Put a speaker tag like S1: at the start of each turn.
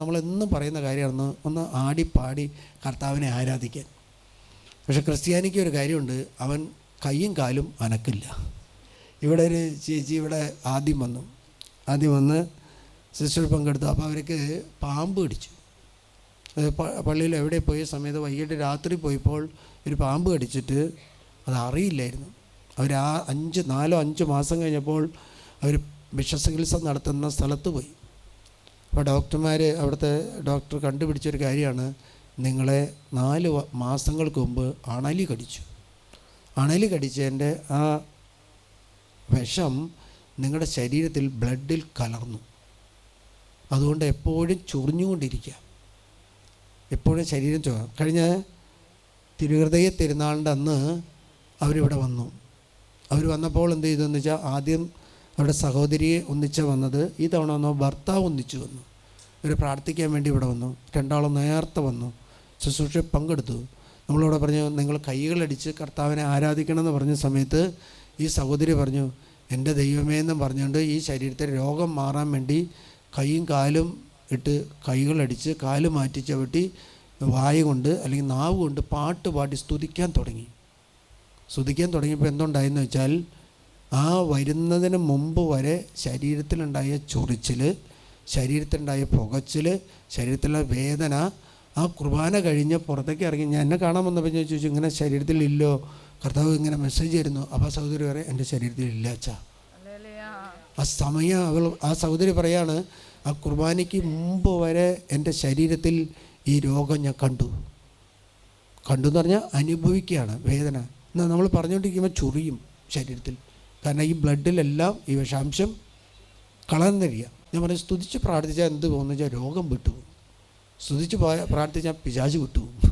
S1: നമ്മളെന്നും പറയുന്ന കാര്യമാണ് ഒന്ന് ആടിപ്പാടി കർത്താവിനെ ആരാധിക്കാൻ. പക്ഷെ ക്രിസ്ത്യാനിക്ക് ഒരു കാര്യമുണ്ട് അവൻ കയ്യും കാലും അനക്കില്ല. ഇവിടെ ഒരു ചേച്ചി ഇവിടെ ആദ്യം വന്നു. ആദ്യം വന്ന് സിസ്റ്റർ പങ്കെടുത്തു. അപ്പോൾ അവർക്ക് പാമ്പ് കടിച്ചു. പള്ളിയിൽ എവിടെ പോയ സമയത്ത് വൈകിട്ട് രാത്രി പോയപ്പോൾ ഒരു പാമ്പ് കടിച്ചിട്ട് അത് അറിയില്ലായിരുന്നു. അവർ ആ അഞ്ച് നാലോ അഞ്ച് മാസം കഴിഞ്ഞപ്പോൾ അവർ വിഷചികിത്സ നടത്തുന്ന സ്ഥലത്ത് പോയി. അപ്പോൾ ഡോക്ടർമാർ അവിടുത്തെ ഡോക്ടർ കണ്ടുപിടിച്ചൊരു കാര്യമാണ്. നിങ്ങളെ നാല് മാസങ്ങൾക്ക് മുമ്പ് അണലി കടിച്ചു. അണലി കടിച്ചതിന്റെ ആ വിഷം നിങ്ങളുടെ ശരീരത്തിൽ ബ്ലഡിൽ കലർന്നു. അതുകൊണ്ട് എപ്പോഴും ചൊറിഞ്ഞുകൊണ്ടിരിക്കുക. എപ്പോഴും ശരീരം ചൊ കഴിഞ്ഞ തിരുഹൃദയ തിരുനാളിന്റെ അന്ന് അവരിവിടെ വന്നു. അവർ വന്നപ്പോൾ എന്ത് ചെയ്തെന്ന് വെച്ചാൽ ആദ്യം അവരുടെ സഹോദരിയെ ഒന്നിച്ച വന്നത്. ഈ തവണ വന്നു ഭർത്താവ് ഒന്നിച്ചു വന്നു. ഇവർ പ്രാർത്ഥിക്കാൻ വേണ്ടി ഇവിടെ വന്നു. രണ്ടാളും നേരത്തെ വന്നു. ശുശ്രൂഷയെ പങ്കെടുത്തു. നമ്മളിവിടെ പറഞ്ഞു നിങ്ങൾ കൈകളടിച്ച് കർത്താവിനെ ആരാധിക്കണമെന്ന് പറഞ്ഞ സമയത്ത് ഈ സഹോദരി പറഞ്ഞു എന്റെ ദൈവമേ എന്നും പറഞ്ഞുകൊണ്ട് ഈ ശരീരത്തെ രോഗം മാറാൻ വേണ്ടി കൈയും കാലും ഇട്ട് കൈകളടിച്ച് കാൽ മാറ്റി ചവിട്ടി വായ കൊണ്ട് അല്ലെങ്കിൽ നാവ് കൊണ്ട് പാട്ട് പാടി സ്തുതിക്കാൻ തുടങ്ങി. സ്തുതിക്കാൻ തുടങ്ങിയപ്പോൾ എന്തുണ്ടായെന്ന് വെച്ചാൽ ആ വരുന്നതിന് മുമ്പ് വരെ ശരീരത്തിലുണ്ടായ ചൊറിച്ചിൽ ശരീരത്തിലുണ്ടായ പുകച്ചിൽ ശരീരത്തിലുള്ള വേദന ആ കുർബാന കഴിഞ്ഞ് പുറത്തേക്ക് ഇറങ്ങി ഞാൻ എന്നെ കാണാൻ വന്നപ്പോൾ ഞാൻ ചോദിച്ചു ഇങ്ങനെ ശരീരത്തിലില്ലോ കർത്താവ് ഇങ്ങനെ മെസ്സേജ് ആയിരുന്നു അപ്പോൾ ആ സഹോദരി പറയാം എന്റെ ശരീരത്തിൽ ഇല്ല അച്ഛാ. ആ സമയം അവൾ ആ സഹോദരി പറയാണ് ആ കുർബാനയ്ക്ക് മുമ്പ് വരെ എന്റെ ശരീരത്തിൽ ഈ രോഗം ഞാൻ കണ്ടു. കണ്ടു എന്ന് പറഞ്ഞാൽ അനുഭവിക്കുകയാണ് വേദന. എന്നാൽ നമ്മൾ പറഞ്ഞുകൊണ്ടിരിക്കുമ്പോൾ ചൊറിയും ശരീരത്തിൽ. കാരണം ഈ ബ്ലഡിലെല്ലാം ഈ വിഷാംശം കളന്നിരിക്കുക ഞാൻ പറഞ്ഞു സ്തുതിച്ച് പ്രാർത്ഥിച്ചാൽ എന്ത് പോകുന്നു? വെച്ചാൽ രോഗം വിട്ടുപോകും. സ്തുതിച്ച് പ്രാർത്ഥിച്ചാൽ പിശാച് വിട്ടുപോകും.